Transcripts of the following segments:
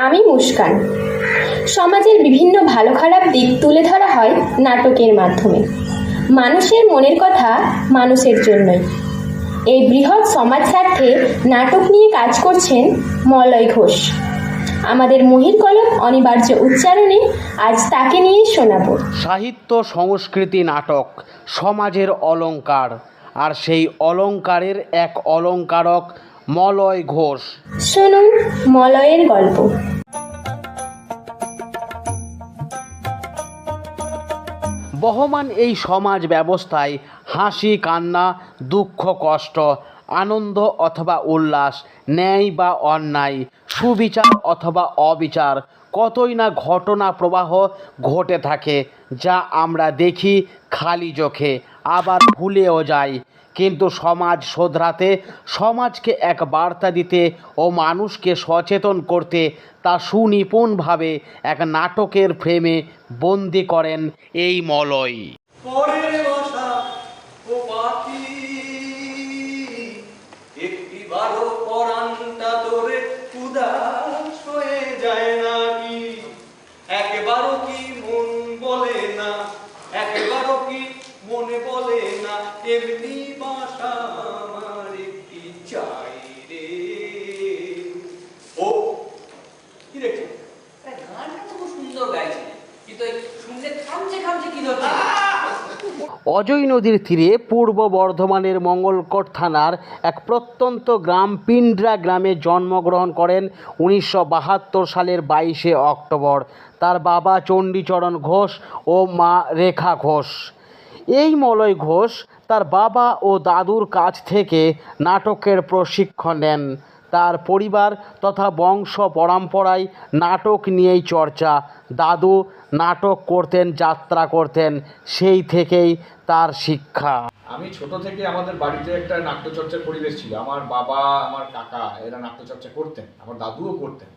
আমি মুস্কান। সমাজের বিভিন্ন ভালো খারাপ দিক তুলে ধরা হয় নাটকের মাধ্যমে। মানুষের মনের কথা মানুষের জন্যই। এই বৃহৎ সমাজ স্বার্থে নাটক নিয়ে কাজ করছেন মলয় ঘোষ। আমাদের মহির কলম অনিবার্য উচ্চারণে আজ তাকে নিয়ে শোনাবো। সাহিত্য, সংস্কৃতি, নাটক, সমাজের অলংকার আর সেই অলংকারের এক অলংকারক মলয় ঘোষ। শুনুন মলয়ের গল্প। বহমান এই সমাজ ব্যবস্থায় হাসি কান্না দুঃখ কষ্ট আনন্দ অথবা উল্লাস ন্যায় বা অন্যায় সুবিচার অথবা অবিচার কতই না ঘটনা প্রবাহ ঘটে থাকে যা আমরা দেখি খালি চোখে আবার ভুলেও যাই। কিন্তু সমাজ শোধরাতে, সমাজকে এক বার্তা দিতে ও মানুষকে সচেতন করতে তা সুনিপুণভাবে এক নাটকের ফ্রেমে বন্দি করেন এই মলয়। একটি বারো পরানটা তোরে উদাস হয়ে যায় নাকি একবারও কি মন বলে না একবারও কি মনে বলে না এমনি বাসা আমার একটি চাই রে ও কি দেখছ আরে গানটা তো খুব সুন্দর গাইছে কিন্তু এই শুনলে খামছে খামছে কি ধরছে অজয় নদীর তীরে পূর্ব বর্ধমানের মঙ্গলকোট থানার এক প্রত্যন্ত গ্রাম পিন্ডরা গ্রামে জন্মগ্রহণ করেন উনিশশো বাহাত্তর সালের বাইশে অক্টোবর। তার বাবা চণ্ডীচরণ ঘোষ ও মা রেখা ঘোষ। এই মলয় ঘোষ তার বাবা ও দাদুর কাছ থেকে নাটকের প্রশিক্ষণ নেন। তার পরিবার তথা বংশ পরম্পরায় নাটক নিয়েই চর্চা। দাদু নাটক করতেন, যাত্রা করতেন, সেই থেকেই তার শিক্ষা। আমি ছোট থেকে আমাদের বাড়িতে একটা নাট্যচর্চার পরিবেশ ছিল। আমার বাবা, আমার কাকা এরা নাট্যচর্চা করতেন, আমার দাদুও করতেন।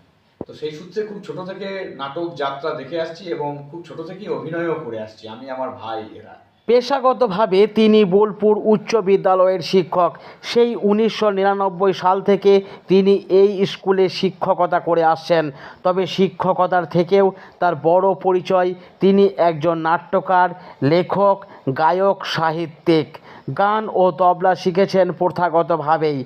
তো সেই সূত্রে খুব ছোট থেকে নাটক, যাত্রা দেখে আসছি এবং খুব ছোট থেকেই অভিনয়ও করে আসছি। আমি, আমার ভাই, এরা। পেশাগতভাবে তিনি বোলপুর উচ্চ বিদ্যালয়ের শিক্ষক। সেই উনিশশো নিরানব্বই সাল থেকে তিনি এই স্কুলে শিক্ষকতা করে আসছেন। তবে শিক্ষকতার থেকেও তার বড় পরিচয়, তিনি একজন নাট্যকার, লেখক, গায়ক, সাহিত্যিক। গান ও তবলা শিখেছেন প্রথাগতভাবেই।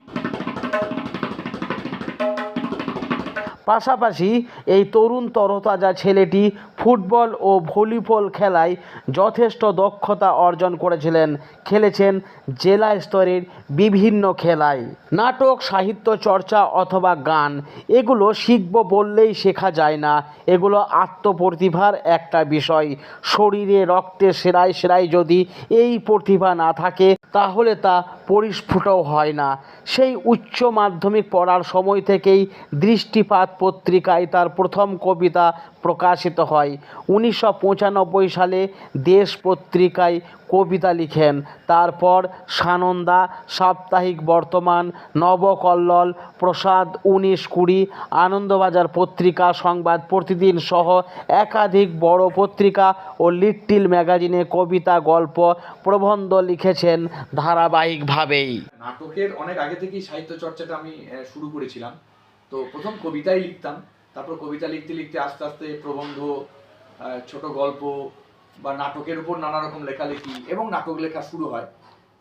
পাশাপাশি এই তরুণ তরতাজা ছেলেটি ফুটবল ও ভলিবল খেলায় যথেষ্ট দক্ষতা অর্জন করেছিলেন, খেলেছেন জেলা স্তরের বিভিন্ন খেলায়। নাটক, সাহিত্য চর্চা অথবা গান, এগুলো শিখব বললেই শেখা যায় না। এগুলো আত্মপ্রতিভার একটা বিষয়। শরীরে রক্তে সেরাই সেরাই যদি এই প্রতিভা না থাকে, তাহলে তা পরিস্ফুটও হয় না। সেই উচ্চ মাধ্যমিক পড়ার সময় থেকেই দৃষ্টিপাত পত্রিকায় তার প্রথম কবিতা প্রকাশিত হয়। উনিশশো পঁচানব্বই সালে দেশ পত্রিকায় কবিতা লিখেন। তারপর সানন্দা, সাপ্তাহিক বর্তমান, নবকল্লোল, প্রসাদ উনিশ কুড়ি, আনন্দবাজার পত্রিকা, সংবাদ প্রতিদিন সহ একাধিক বড় পত্রিকা ও লিটল ম্যাগাজিনে কবিতা, গল্প, প্রবন্ধ লিখেছেন ধারাবাহিকভাবেই। নাটকের অনেক আগে থেকেই সাহিত্য চর্চাটা আমি শুরু করেছিলাম। তো প্রথম কবিতাই লিখতাম, তারপর কবিতা লিখতে লিখতে আস্তে আস্তে প্রবন্ধ ছোট গল্প বা নাটকের উপর নানা রকম লেখালেখি এবং নাটক লেখা শুরু হয়।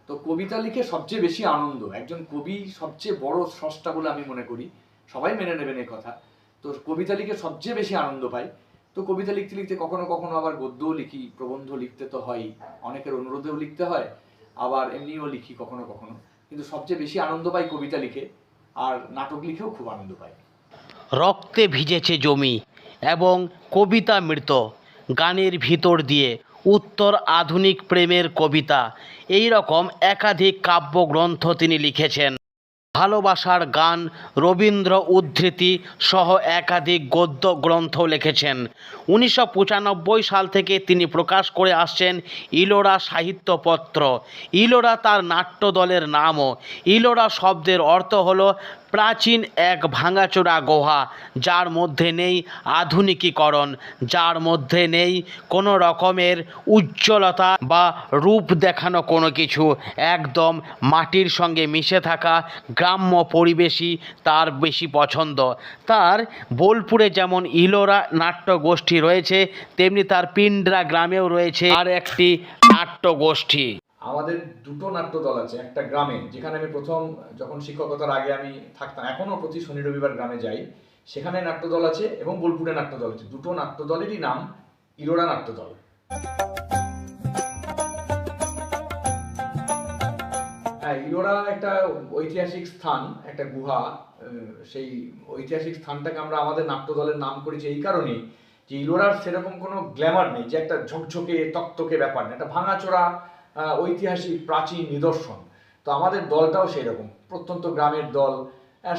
তো কবিতা লিখে সবচেয়ে বেশি আনন্দ, একজন কবি সবচেয়ে বড় স্রষ্টা বলে আমি মনে করি, সবাই মেনে নেবেন এই কথা। তো কবিতা লিখে সবচেয়ে বেশি আনন্দ পাই। তো কবিতা লিখতে লিখতে কখনো কখনো আবার গদ্যও লিখি, প্রবন্ধ লিখতে তো হয়ই অনেকের অনুরোধেও লিখতে হয়, আবার এমনিও লিখি কখনো কখনো। কিন্তু সবচেয়ে বেশি আনন্দ পাই কবিতা লিখে। আর নাটক লিখেও খুব আনন্দ পাই। রক্তে ভিজেছে জমি এবং কবিতা মৃত। গানের ভিতর দিয়ে উত্তর আধুনিক প্রেমের কবিতা। এই রকম একাধিক কাব্যগ্রন্থ তিনি লিখেছেন। ভালোবাসার গান রবীন্দ্র উদ্ধৃতি সহ একাধিক গদ্য গ্রন্থ লিখেছেন। উনিশশো পঁচানব্বই সাল থেকে তিনি প্রকাশ করে আসছেন ইলোরা সাহিত্যপত্র। ইলোরা তার নাট্য দলের নামও। ইলোরা শব্দের অর্থ হলো প্রাচীন এক ভাঙাচোরা গুহা, যার মধ্যে নেই আধুনিকীকরণ, যার মধ্যে নেই কোনো রকমের উজ্জ্বলতা বা রূপ দেখানো কোনো কিছু। একদম মাটির সঙ্গে মিশে থাকা গ্রাম্য পরিবেশই তার বেশি পছন্দ। তার বোলপুরে যেমন ইলোরা নাট্য গোষ্ঠী রয়েছে, তেমনি তার পিন্ডরা গ্রামেও রয়েছে আর একটি নাট্য গোষ্ঠী। আমাদের দুটো নাট্য দল আছে, একটা গ্রামে, যেখানে আমি প্রথম যখন শিক্ষকতার আগে আমি থাকতাম, এখনও প্রতি শনি রবিবার গ্রামে যাই, সেখানে নাট্য দল আছে এবং বোলপুরে নাট্য দল আছে। দুটো নাট্য দলেরই নাম ইলোরা নাট্য দল। হ্যাঁ ইলোরা একটা ঐতিহাসিক স্থান, একটা গুহা সেই ঐতিহাসিক স্থানটাকে আমরা আমাদের নাট্য দলের নাম করেছি এই কারণেই। যে ইলোরার সেরকম কোনো গ্ল্যামার নেই, যে একটা ঝকঝকে, তকতকে ব্যাপার নেই। একটা ভাঙাচোরা ঐতিহাসিক, প্রাচীন নিদর্শন। তো আমাদের দলটাও সেই রকম প্রত্যন্ত গ্রামের দল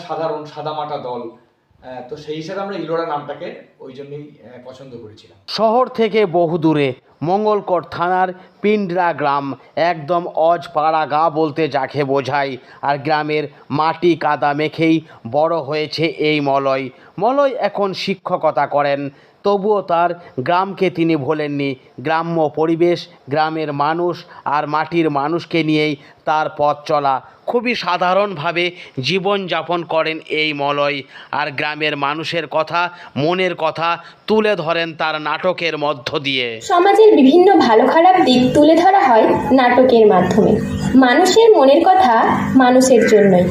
সাধারণ সাদামাটা দল তো সেই হিসাবে আমরা ইলোরা নামটাকে ওই জন্যই পছন্দ করেছিলাম। শহর থেকে বহু দূরে মঙ্গলকোট থানার পিন্ডরা গ্রাম, একদম অজ পাড়া গা বলতে যাকে বোঝায়। আর গ্রামের মাটি কাদা মেখেই বড় হয়েছে এই মলয়। মলয় এখন শিক্ষকতা করেন। তবুও তার গ্রামকে তিনি ভোলেননি। গ্রাম্য পরিবেশ, গ্রামের মানুষ আর মাটির মানুষকে নিয়েই তার পথ চলা। খুবই সাধারণভাবে জীবনযাপন করেন এই মলয়। আর গ্রামের মানুষের কথা, মনের কথা তুলে ধরেন তার নাটকের মধ্য দিয়ে। সমাজের বিভিন্ন ভালো খারাপ দিক তুলে ধরা হয় নাটকের মাধ্যমে। মানুষের মনের কথা মানুষের জন্যই।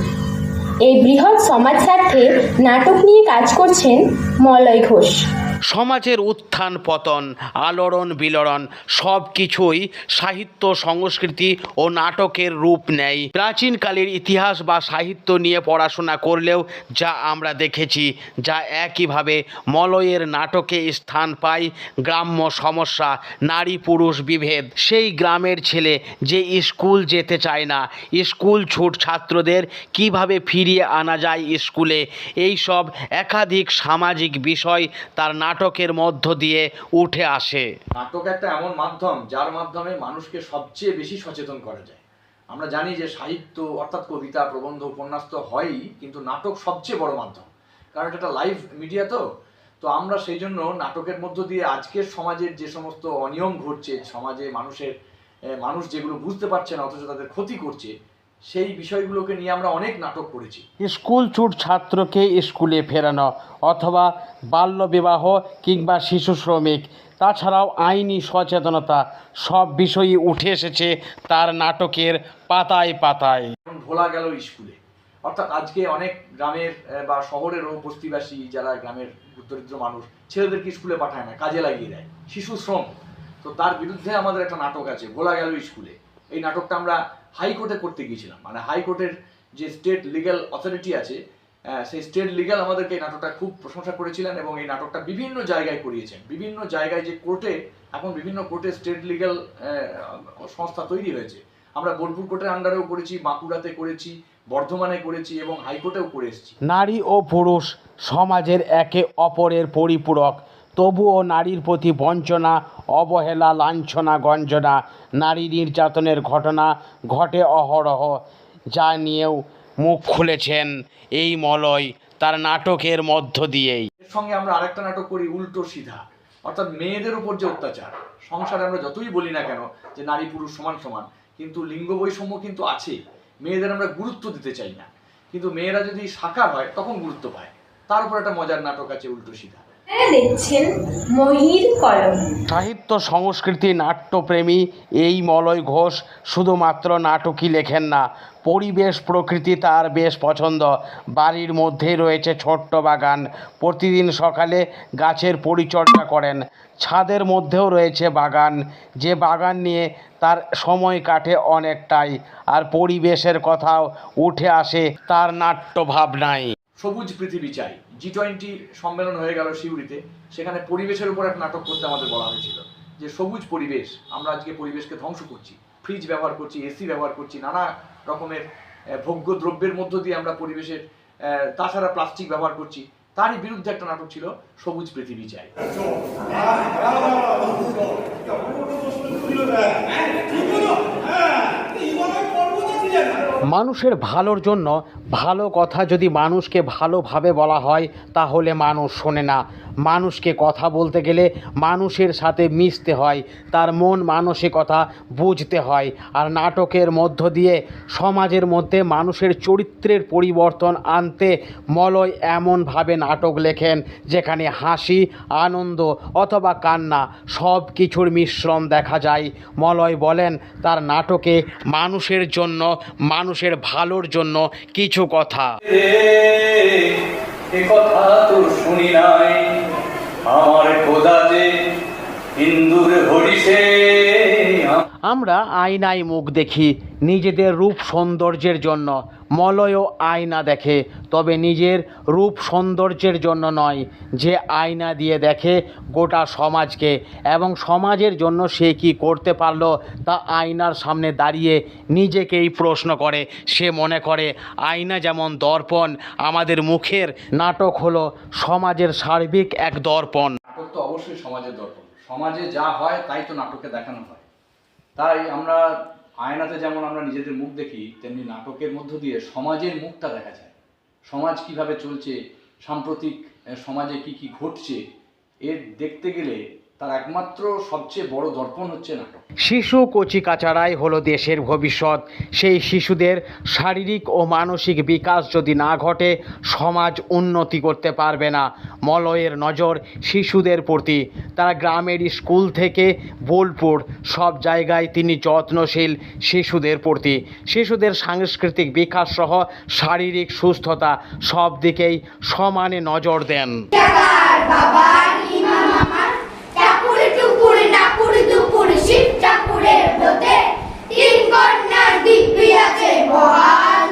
এই বৃহৎ সমাজ স্বার্থে নাটক নিয়ে কাজ করছেন মলয় ঘোষ। সমাজের উত্থান, পতন, আলোড়ন বিলরণ সব কিছুই সাহিত্য, সংস্কৃতি ও নাটকের রূপ নেয়। প্রাচীনকালের ইতিহাস বা সাহিত্য নিয়ে পড়াশোনা করলেও যা আমরা দেখেছি, যা একইভাবে মলয়ের নাটকে স্থান পায় গ্রাম্য সমস্যা, নারী পুরুষ বিভেদ। সেই গ্রামের ছেলে যে স্কুল যেতে চায় না, স্কুল ছুট ছাত্রদের কীভাবে ফিরিয়ে আনা যায় স্কুলে এই সব একাধিক সামাজিক বিষয় তার নাটকের মধ্য দিয়ে উঠে আসে। নাটক একটা এমন মাধ্যম, যার মাধ্যমে মানুষকে সবচেয়ে বেশি সচেতন করা যায়। আমরা জানি যে সাহিত্য অর্থাৎ কবিতা, প্রবন্ধ, উপন্যাস তো হয়ই, কিন্তু নাটক সবচেয়ে বড় মাধ্যম। কারণ এটা লাইভ মিডিয়া তো। তো আমরা সেই জন্য নাটকের মধ্য দিয়ে আজকের সমাজের যে সমস্ত অনিয়ম ঘটছে, সমাজে মানুষের মানুষ যেগুলো বুঝতে পারছে না, অথচ তাদের ক্ষতি করছে সেই বিষয়গুলোকে নিয়ে আমরা অনেক নাটক করেছি। স্কুল ছুট ছাত্রকে স্কুলে ফেরানো অথবা বাল্যবিবাহ কিংবা শিশু শ্রমিক তাছাড়াও আইনি সচেতনতা সব বিষয়ই উঠে এসেছে তার নাটকের পাতায় পাতায়। ভোলা গেল স্কুলে। অর্থাৎ আজকে অনেক গ্রামের বা শহরেরও বস্তিবাসী যারা গ্রামের দরিদ্র মানুষ ছেলেদেরকে স্কুলে পাঠায় না কাজে লাগিয়ে দেয়। শিশু শ্রম। তো তার বিরুদ্ধে আমাদের একটা নাটক আছে ভোলা গেল স্কুলে। এই নাটকটা আমরা হাইকোর্টে করতে গিয়েছিলাম। মানে হাইকোর্টের যে স্টেট লিগ্যাল অথরিটি আছে সেই স্টেট লিগ্যাল আমাদেরকে এই নাটকটা খুব প্রশংসা করেছিলেন এবং এই নাটকটা বিভিন্ন জায়গায় করিয়েছেন। বিভিন্ন জায়গায় যে কোর্টে এখন বিভিন্ন কোর্টে স্টেট লিগ্যাল সংস্থা তৈরি হয়েছে। আমরা বোলপুর কোর্টের আন্ডারেও করেছি, বাঁকুড়াতে করেছি, বর্ধমানে করেছি এবং হাইকোর্টেও করে এসেছি। নারী ও পুরুষ সমাজের একে অপরের পরিপূরক তবুও নারীর প্রতি বঞ্চনা, অবহেলা, লাঞ্ছনা, গঞ্জনা, নারী নির্যাতনের ঘটনা ঘটে অহরহ, যা নিয়েও মুখ খুলেছেন এই মলয় তার নাটকের মধ্য দিয়েই। এর সঙ্গে আমরা আরেকটা নাটক করি, উল্টো সিধা। অর্থাৎ মেয়েদের উপর যে অত্যাচার, সংসারে আমরা যতই বলি না কেন যে নারী পুরুষ সমান সমান, কিন্তু লিঙ্গ বৈষম্য কিন্তু আছে। মেয়েদের আমরা গুরুত্ব দিতে চাই না। কিন্তু মেয়েরা যদি সাকার হয়, তখন গুরুত্ব পায়। তার উপর একটা মজার নাটক আছে, উল্টো সিধা। সাহিত্য, সংস্কৃতি, নাট্যপ্রেমী এই মলয় ঘোষ শুধুমাত্র নাটকই লেখেন না, পরিবেশ, প্রকৃতি তার বেশ পছন্দ। বাড়ির মধ্যেই রয়েছে ছোট্ট বাগান। প্রতিদিন সকালে গাছের পরিচর্যা করেন। ছাদের মধ্যেও রয়েছে বাগান। যে বাগান নিয়ে তার সময় কাটে অনেকটাই। আর পরিবেশের কথাও উঠে আসে, তার নাট্য ভাবনায় সবুজ পৃথিবী চাই। জি টোয়েন্টি সম্মেলন হয়ে গেল শিউরিতে সেখানে পরিবেশের উপর একটা নাটক করতে আমাদের বলা হয়েছিল। যে সবুজ পরিবেশ, আমরা আজকে পরিবেশকে ধ্বংস করছি। ফ্রিজ ব্যবহার করছি, এসি ব্যবহার করছি, নানা রকমের ভোগ্য দ্রব্যের মধ্য দিয়ে আমরা পরিবেশের তাছাড়া প্লাস্টিক ব্যবহার করছি। তারই বিরুদ্ধে একটা নাটক ছিল, সবুজ পৃথিবী চাই। মানুষের ভালোর জন্য ভালো কথা যদি মানুষকে ভালোভাবে বলা হয়, তাহলে মানুষ শোনে না। মানুষকে কথা বলতে গেলে মানুষের সাথে মিশতে হয়, তার মন মানসিকতা বুঝতে হয়। আর নাটকের মধ্য দিয়ে সমাজের মধ্যে মানুষের চরিত্রের পরিবর্তন আনতে মলয় এমনভাবে নাটক লেখেন, যেখানে হাসি, আনন্দ অথবা কান্না সব কিছুর মিশ্রণ দেখা যায়। মলয় বলেন, তার নাটকে মানুষের জন্য, মানুষের ভালোর জন্য কিছু কথা। এ কথা তো শুনি নাই। আমার খোদা যে হিন্দুর হরিষে। আমরা আয়নায় মুখ দেখি নিজেদের রূপ সৌন্দর্যের জন্য। মলয়ও আয়না দেখে, তবে নিজের রূপ সৌন্দর্যের জন্য নয়। যে আয়না দিয়ে দেখে গোটা সমাজকে এবং সমাজের জন্য সে কি করতে পারল, তা আয়নার সামনে দাঁড়িয়ে নিজেকেই প্রশ্ন করে। সে মনে করে, আয়না যেমন দর্পণ, আমাদের মুখের নাটক হলো সমাজের সার্বিক এক দর্পণ। নাটক তো অবশ্যই সমাজের দর্পণ। সমাজে যা হয়, তাই তো নাটকে দেখানো হয়। তাই আমরা আয়নাতে যেমন আমরা নিজেদের মুখ দেখি, তেমনি নাটকের মধ্য দিয়ে সমাজের মুখটা দেখা যায়। সমাজ কীভাবে চলছে, সাম্প্রতিক সমাজে কি কি ঘটছে, এর দেখতে গেলে তার একমাত্র সবচেয়ে বড় দর্পণ হচ্ছে নাটক। শিশু কচিকাচারাই হলো দেশের ভবিষ্যৎ। সেই শিশুদের শারীরিক ও মানসিক বিকাশ যদি না ঘটে সমাজ উন্নতি করতে পারবে না। মলয়ের নজর শিশুদের প্রতি। তারা গ্রামের স্কুল থেকে বোলপুর সব জায়গায় তিনি যত্নশীল শিশুদের প্রতি। শিশুদের সাংস্কৃতিক বিকাশ সহ শারীরিক সুস্থতা সব দিকেই সমানে নজর দেন। চাকুরে শিব চাকুরের ব্রতে তিন কন্যার দিব্যি আছে মহান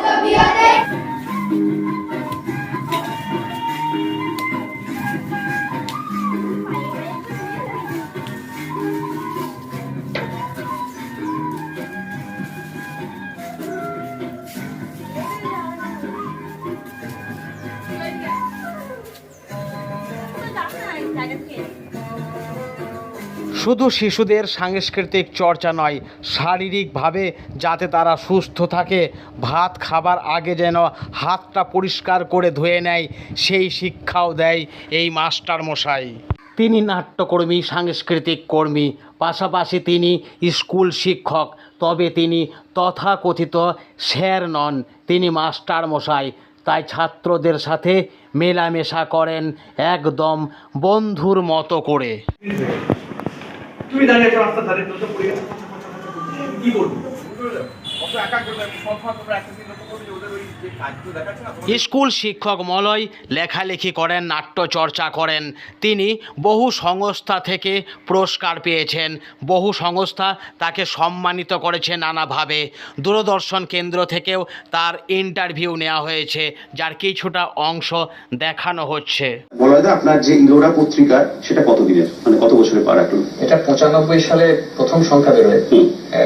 শুধু শিশুদের সাংস্কৃতিক চর্চা নয়, শারীরিকভাবে যাতে তারা সুস্থ থাকে, ভাত খাবার আগে যেন হাতটা পরিষ্কার করে ধুয়ে নেয়, সেই শিক্ষাও দেয় এই মাস্টার মশাই তিনি নাট্যকর্মী, সাংস্কৃতিক কর্মী, পাশাপাশি তিনি স্কুল শিক্ষক, তবে তিনি তথাকথিত স্যার নন, তিনি মাস্টার মশাই তাই ছাত্রদের সাথে মেলামেশা করেন একদম বন্ধুর মতো করে। তুমি দাঁড়িয়ে আছো রাস্তার ধারে তো পড়ে গেছে। কি করব স্কুল শিক্ষক মলয় লেখালেখি করেন নাট্য চর্চা করেন। তিনি বহু সংস্থা থেকে পুরস্কার পেয়েছেন। বহু সংস্থা তাকে সম্মানিত করেছে নানাভাবে। দূরদর্শন কেন্দ্র থেকেও তার ইন্টারভিউ নেওয়া হয়েছে যার কিছুটা অংশ দেখানো হচ্ছে। বলয়দা আপনার যে ইলোরা পত্রিকা সেটা কতদিনের? মানে কত বছরের পা রাখল এটা পঁচানব্বই সালে প্রথম সংখ্যা বেরোয়।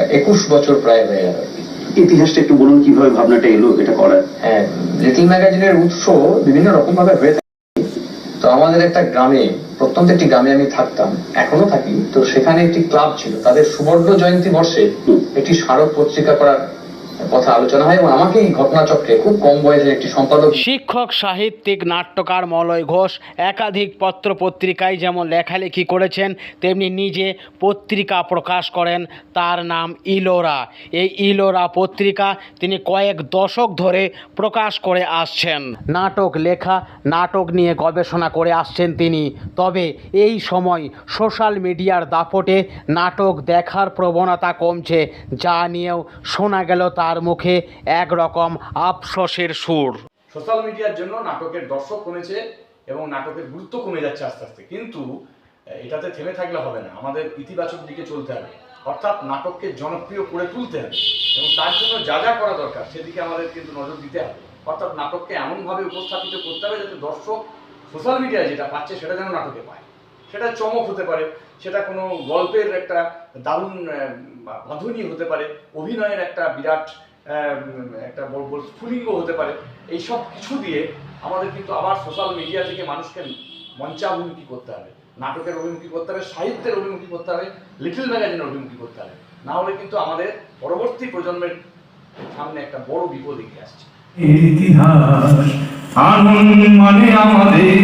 একুশ বছর প্রায় হয়ে গেল। ইতিহাসটা একটু বলুন কীভাবে ভাবনাটা এলো এটা করার? হ্যাঁ লিটল ম্যাগাজিনের উৎস বিভিন্ন রকম ভাবে হয়ে থাকে। তো আমাদের একটা গ্রামে প্রত্যন্ত একটি গ্রামে আমি থাকতাম এখনও থাকি তো সেখানে একটি ক্লাব ছিল। তাদের সুবর্ণ জয়ন্তী বর্ষে। একটি স্মারক পত্রিকা করার কথা আলোচনা হয় এবং আমাকে এই ঘটনাচক্রে খুব কম বয়সে একটি সম্পাদক শিক্ষক, সাহিত্যিক, নাট্যকার মলয় ঘোষ একাধিক পত্র পত্রিকায় যেমন লেখালেখি করেছেন, তেমনি নিজে পত্রিকা প্রকাশ করেন। তার নাম ইলোরা। এই ইলোরা পত্রিকা তিনি কয়েক দশক ধরে প্রকাশ করে আসছেন। নাটক, লেখা, নাটক নিয়ে গবেষণা করে আসছেন তিনি। তবে এই সময় সোশ্যাল মিডিয়ার দাপটে নাটক দেখার প্রবণতা কমছে। যা নিয়েও শোনা গেল তার মুখে একরকম আফসোসের সুর। সোশ্যাল মিডিয়ার জন্য নাটকের দর্শক কমেছে এবং নাটকের গুরুত্ব কমে যাচ্ছে আস্তে আস্তে। কিন্তু এটাতে থেমে থাকলে হবে না। আমাদের ইতিবাচক দিকে চলতে হবে। অর্থাৎ নাটককে জনপ্রিয় করে তুলতে হবে। এবং তার জন্য যা যা করা দরকার, সেদিকে আমাদের কিন্তু নজর দিতে হবে। অর্থাৎ নাটককে এমনভাবে উপস্থাপিত করতে হবে যাতে দর্শক সোশ্যাল মিডিয়ায় যেটা পাচ্ছে, সেটা যেন নাটকে পায়। সেটা চমক হতে পারে। সেটা কোনো গল্পের একটা দারুণ বাঁধনি হতে পারে, অভিনয়ের একটা বিরাট একটা বড় স্ফুলিঙ্গ হতে পারে, এই সব কিছু দিয়ে আমাদের কিন্তু আবার সোশ্যাল মিডিয়া থেকে মানুষকে মঞ্চাভিমুখী করতে হবে? নাটকের অভিমুখী করতে হবে? সাহিত্যের অভিমুখী করতে হবে? লিটল ম্যাগাজিনের অভিমুখী করতে হবে? না হলে কিন্তু আমাদের পরবর্তী প্রজন্মের সামনে একটা বড় বিপদ এগিয়ে আসছে। ইতিহাস আনন্দ মানে আমাদের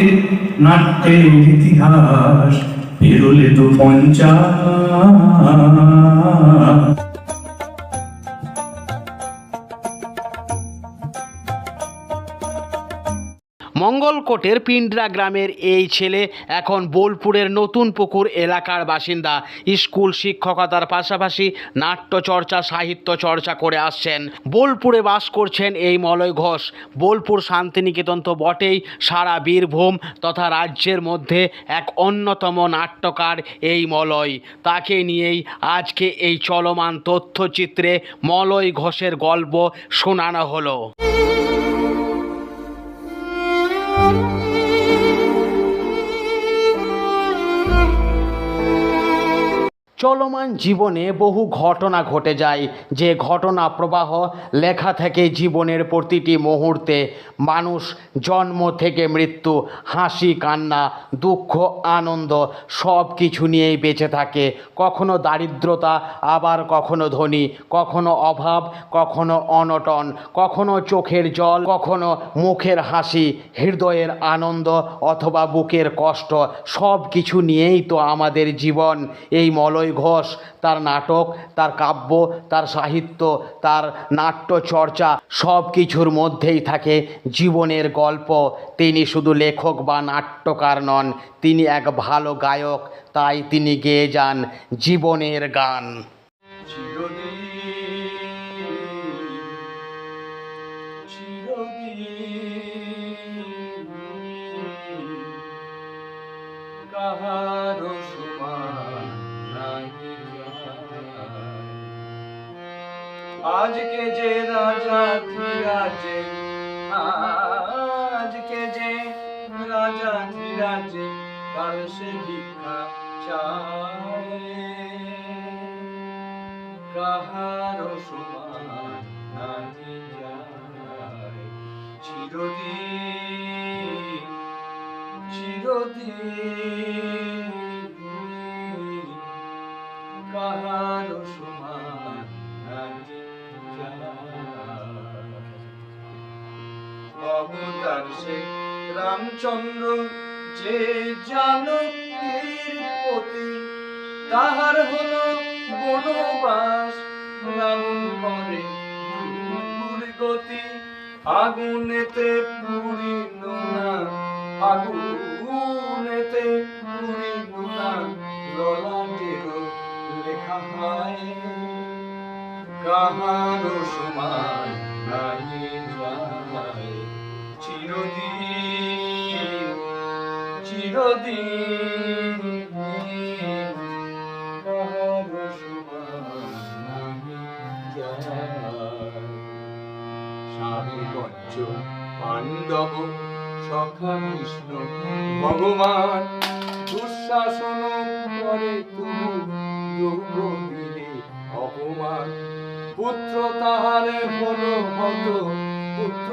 নাট্যের ইতিহাস। পেরোলে তো মঙ্গলকোটের পিন্ডরা গ্রামের এই ছেলে এখন বোলপুরের নতুন পুকুর এলাকার বাসিন্দা। স্কুল শিক্ষকতার পাশাপাশি নাট্যচর্চা সাহিত্য চর্চা করে আসছেন। বোলপুরে বাস করছেন এই মলয় ঘোষ। বোলপুর শান্তিনিকেতন তো বটেই, সারা বীরভূম তথা রাজ্যের মধ্যে এক অন্যতম নাট্যকার এই মলয়। তাকে নিয়েই আজকে এই চলমান তথ্যচিত্রে মলয় ঘোষের গল্প শোনানো হলো। চলমান জীবনে বহু ঘটনা ঘটে যায়। যে ঘটনা প্রবাহ লেখা থেকে জীবনের প্রতিটি মুহূর্তে। মানুষ জন্ম থেকে মৃত্যু, হাসি, কান্না, দুঃখ, আনন্দ সব কিছু নিয়েই বেঁচে থাকে। কখনো দারিদ্রতা, আবার কখনো ধনী, কখনো অভাব, কখনো অনটন, কখনো চোখের জল, কখনো মুখের হাসি, হৃদয়ের আনন্দ অথবা বুকের কষ্ট সব কিছু নিয়েই তো আমাদের জীবন। এই মলয় ঘোষ, তার নাটক, তার কাব্য, তার সাহিত্য, তার নাট্য চর্চা সব কিছুর মধ্যেই থাকে জীবনের গল্প। তিনি শুধু লেখক বা নাট্যকার নন, তিনি এক ভালো গায়ক, তাই তিনি গেয়ে যান জীবনের গান। আজকে যে রাজা ধীরাজে আজকে যে রাজা ধীরাজে কাল সে ভিক্ষা চায়। রামচন্দ্র, যে জানকীর পতি, তাহার হলো বনবাস। রাবণ করে গতি, আগুনেতে পুরিল না। আগুনেতে পুরিল না ললাটেরও লেখা হয়। কাহারো সমান বচ্চ পাণ্ডব সখা কৃষ্ণ ভগবান, দুঃশাসন করে তবু অপমান। পুত্র তাহারে হলো হত পুত্র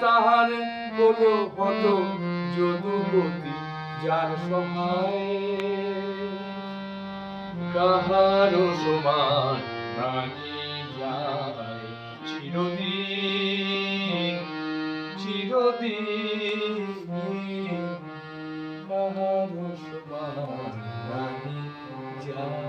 তাহারে হলো হত যদুপতি যার সময় কাহারো সমান প্রাণী যায়। চিরদিন চিরদিন কাহারো সমান প্রাণী যায়।